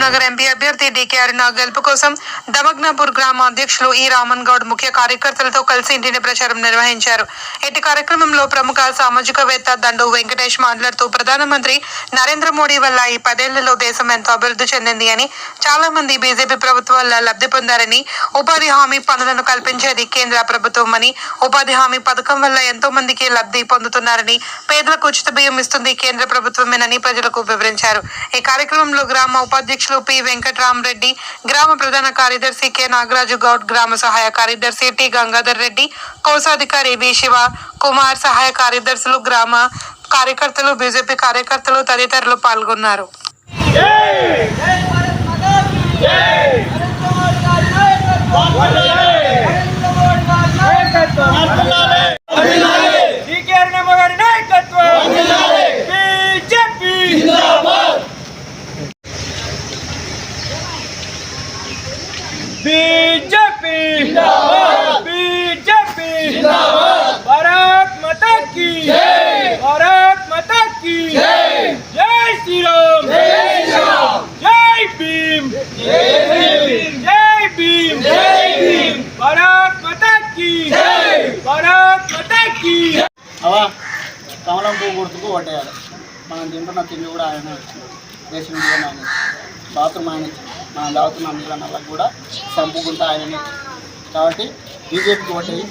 MP అభ్యర్థి DK నా గెలుపు కోసం దమగ్నాపూర్ గ్రామ అధ్యక్షులు ఈ రామన్ గౌడ్ ముఖ్య కార్యకర్తలతో కలిసి ఇంటిని ప్రచారం నిర్వహించారు. ఇటు కార్యక్రమంలో ప్రముఖ సామాజికవేత్త దండు వెంకటేష్ మాట్లాడుతూ ప్రధానమంత్రి నరేంద్ర మోడీ వల్ల ఈ పదేళ్ళలో దేశం ఎంతో అభివృద్ధి చెందింది అని చాలా మంది బీజేపీ ప్రభుత్వం వల్ల లబ్ధి పొందారని ఉపాధి హామీ పనులను కల్పించేది కేంద్ర ప్రభుత్వం అని ఉపాధి హామీ పథకం వల్ల ఎంతో మందికి లబ్ధి పొందుతున్నారని పేదలకు ఉచిత బియ్యం ఇస్తుంది కేంద్ర ప్రభుత్వమేనని ప్రజలకు వివరించారు. ఈ కార్యక్రమంలో గ్రామ ఉపాధ్యక్షులు పి వెంకట్రామరెడ్డి గ్రామ ప్రధాన కార్యదర్శి కె నాగరాజు గౌడ్ గ్రామ సహాయ కార్యదర్శి టి గంగాధర్ రెడ్డి కోశాధికారి బి శివ కుమార్ సహాయ కార్యదర్శులు గ్రామ కార్యకర్తలు బీజేపీ కార్యకర్తలు తదితరులు పాల్గొన్నారు పట్టేయాలి మనం తింటున్న తిండి కూడా ఆయన ఇచ్చినాడు రేషన్ బియ్యం ఆయన బాత్రూమ్ ఆయన మనం తాగుతున్న నీళ్ళ నల్లకు కూడా సంపుకుంటా ఆయన కాబట్టి బీజేపీకి ఓటేయి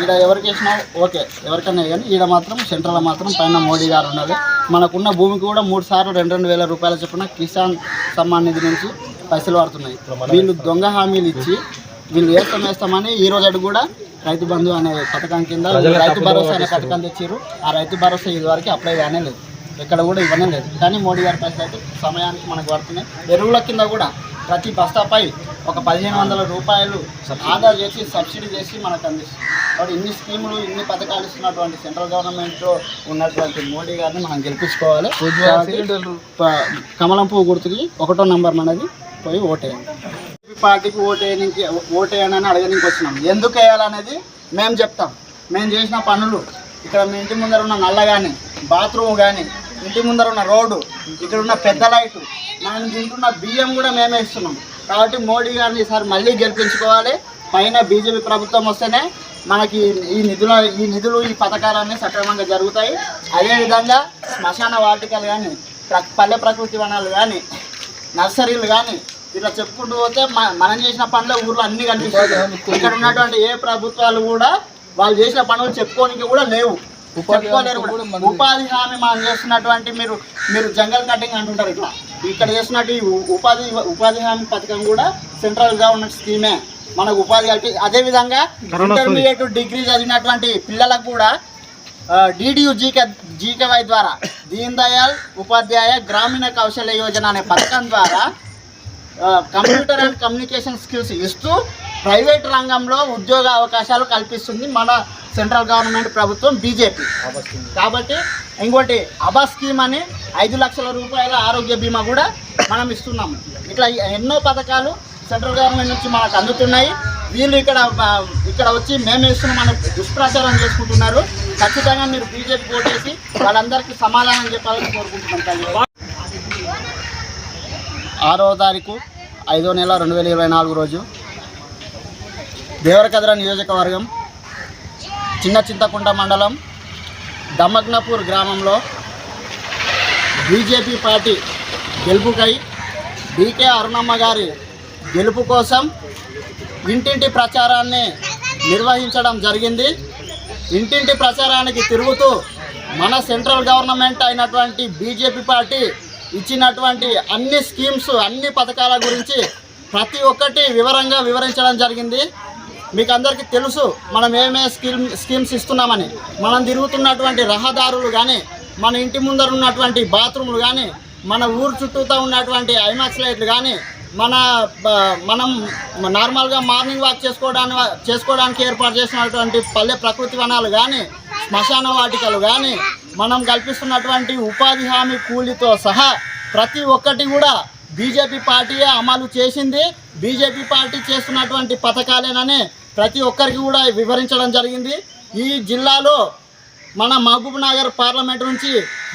ఈడ ఎవరికి వేసినా ఓకే. ఎవరికన్నా కానీ ఈడ మాత్రం సెంట్రల్ మాత్రం పైన మోడీ గారు ఉన్నది మనకున్న భూమికి కూడా మూడు సార్లు రెండు రెండు వేల రూపాయల చొప్పున కిసాన్ సమ్మాన్ నిధి నుంచి పైసలు పడుతున్నాయి వీళ్ళు దొంగ హామీలు ఇచ్చి వీళ్ళు వేస్తాం వేస్తామని ఈ రోజు కూడా రైతు బంధు అనే పథకం కింద రైతు భరోసా అనే పథకం తెచ్చారు ఆ రైతు భరోసా ఇది వరకు అప్లై కానీ లేదు. ఎక్కడ కూడా ఇవ్వనే లేదు. కానీ మోడీ గారి అయితే సమయానికి మనకు పడుతున్నాయి. ఎరువుల కింద కూడా ప్రతి బస్తాపై ఒక పదిహేను వందల రూపాయలు ఆదా చేసి సబ్సిడీ చేసి మనకు అందిస్తుంది. కాబట్టి ఇన్ని స్కీములు ఇన్ని పథకాలు ఇస్తున్నటువంటి సెంట్రల్ గవర్నమెంట్లో ఉన్నటువంటి మోడీ గారిని మనం గెలిపించుకోవాలి. కమలం పువ్వు గుర్తుకి ఒకటో నంబర్ మనది పోయి ఓటేయండి. పార్టీకి ఓటేయడానికి ఓటేయనని అడగడానికి వచ్చినాం ఎందుకు వేయాలనేది మేము చెప్తాం. మేము చేసిన పనులు ఇక్కడ మీ ఇంటి ముందర ఉన్న నల్ల కానీ బాత్రూమ్ కానీ ఇంటి ముందర ఉన్న రోడ్డు ఇక్కడ ఉన్న పెద్ద లైటు మనం తింటున్న బియ్యం కూడా మేమే ఇస్తున్నాం. కాబట్టి మోడీ గారిని ఈసారి మళ్ళీ గెలిపించుకోవాలి. పైన బీజేపీ ప్రభుత్వం వస్తేనే మనకి ఈ నిధుల ఈ నిధులు ఈ పథకాలన్నీ సక్రమంగా జరుగుతాయి. అదేవిధంగా శ్మశాన వాటికలు కానీ ప్ర- పల్లె ప్రకృతి వనాలు కానీ నర్సరీలు కానీ ఇట్లా చెప్పుకుంటూ పోతే మనం చేసిన పనులు ఊర్లో అన్ని కనిపిస్తాయి. ఇక్కడ ఉన్నటువంటి ఏ ప్రభుత్వాలు కూడా వాళ్ళు చేసిన పనులు చెప్పుకోనికి కూడా లేవు. చెప్పుకోలేరు కూడా. ఉపాధి హామీ మనం చేస్తున్నటువంటి మీరు మీరు జంగల్ కటింగ్ అంటుంటారు ఇట్లా. ఇక్కడ చేస్తున్నట్టు ఈ ఉపాధి ఉపాధి హామీ పథకం కూడా సెంట్రల్ గవర్నమెంట్ స్కీమే. మనకు ఉపాధి కల్పి అదేవిధంగా ఇంటర్మీడియట్ డిగ్రీ చదివినటువంటి పిల్లలకు కూడా డిడియు జీకే జీకేవై ద్వారా దీన్ దయాల్ ఉపాధ్యాయ గ్రామీణ కౌశల్య యోజన అనే పథకం ద్వారా కంప్యూటర్ అండ్ కమ్యూనికేషన్ స్కిల్స్ ఇస్తూ ప్రైవేట్ రంగంలో ఉద్యోగ అవకాశాలు కల్పిస్తుంది మన సెంట్రల్ గవర్నమెంట్ ప్రభుత్వం బీజేపీ కాబట్టి ఇంకోటి అబా స్కీమ్ అని ఐదు లక్షల రూపాయల ఆరోగ్య బీమా కూడా మనం ఇస్తున్నాము. ఇట్లా ఎన్నో పథకాలు సెంట్రల్ గవర్నమెంట్ నుంచి మనకు అందుతున్నాయి. వీళ్ళు ఇక్కడ ఇక్కడ వచ్చి మేమే ఇస్తున్నామని దుష్ప్రచారం చేసుకుంటున్నారు. ఖచ్చితంగా మీరు బీజేపీ ఓటేసి వాళ్ళందరికీ సమాధానం చెప్పాలని కోరుకుంటున్నాం ఆరో తారీఖు ఐదో నెల రెండు వేల ఇరవై నాలుగు రోజు దేవరకద్ర నియోజకవర్గం చిన్న చింతకుంట మండలం దమగ్నపూర్ గ్రామంలో బీజేపీ పార్టీ గెలుపుకై డీకే అరుణమ్మ గారి గెలుపు కోసం ఇంటింటి ప్రచారాన్ని నిర్వహించడం జరిగింది. ఇంటింటి ప్రచారానికి తిరుగుతూ మన సెంట్రల్ గవర్నమెంట్ అయినటువంటి బీజేపీ పార్టీ ఇచ్చినటువంటి అన్ని స్కీమ్స్ అన్ని పథకాల గురించి ప్రతి ఒక్కటి వివరంగా వివరించడం జరిగింది. మీకు అందరికీ తెలుసు మనం ఏమే స్కీమ్ స్కీమ్స్ ఇస్తున్నామని. మనం తిరుగుతున్నటువంటి రహదారులు కానీ మన ఇంటి ముందర ఉన్నటువంటి బాత్రూములు కానీ మన ఊరు చుట్టూతో ఉన్నటువంటి ఐమాక్స్ లైట్లు కానీ మన మనం నార్మల్గా మార్నింగ్ వాక్ చేసుకోవడానికి చేసుకోవడానికి ఏర్పాటు చేసినటువంటి పల్లె ప్రకృతి వనాలు కానీ శ్మశాన వాటికలు కానీ మనం కల్పిస్తున్నటువంటి ఉపాధి హామీ కూలీతో సహా ప్రతి ఒక్కటి కూడా బీజేపీ పార్టీయే అమలు చేసింది. బీజేపీ పార్టీ చేస్తున్నటువంటి పథకాలేనని ప్రతి ఒక్కరికి కూడా వివరించడం జరిగింది. ఈ జిల్లాలో మన మహబూబ్ నగర్ పార్లమెంట్ నుంచి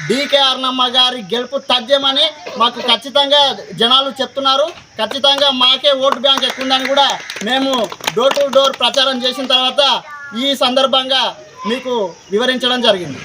డీకే అర్ణమ్మ గారి గెలుపు తథ్యమని మాకు ఖచ్చితంగా జనాలు చెప్తున్నారు. ఖచ్చితంగా మాకే ఓటు బ్యాంక్ ఎక్కువ కూడా మేము డోర్ టు డోర్ ప్రచారం చేసిన తర్వాత ఈ సందర్భంగా మీకు వివరించడం జరిగింది.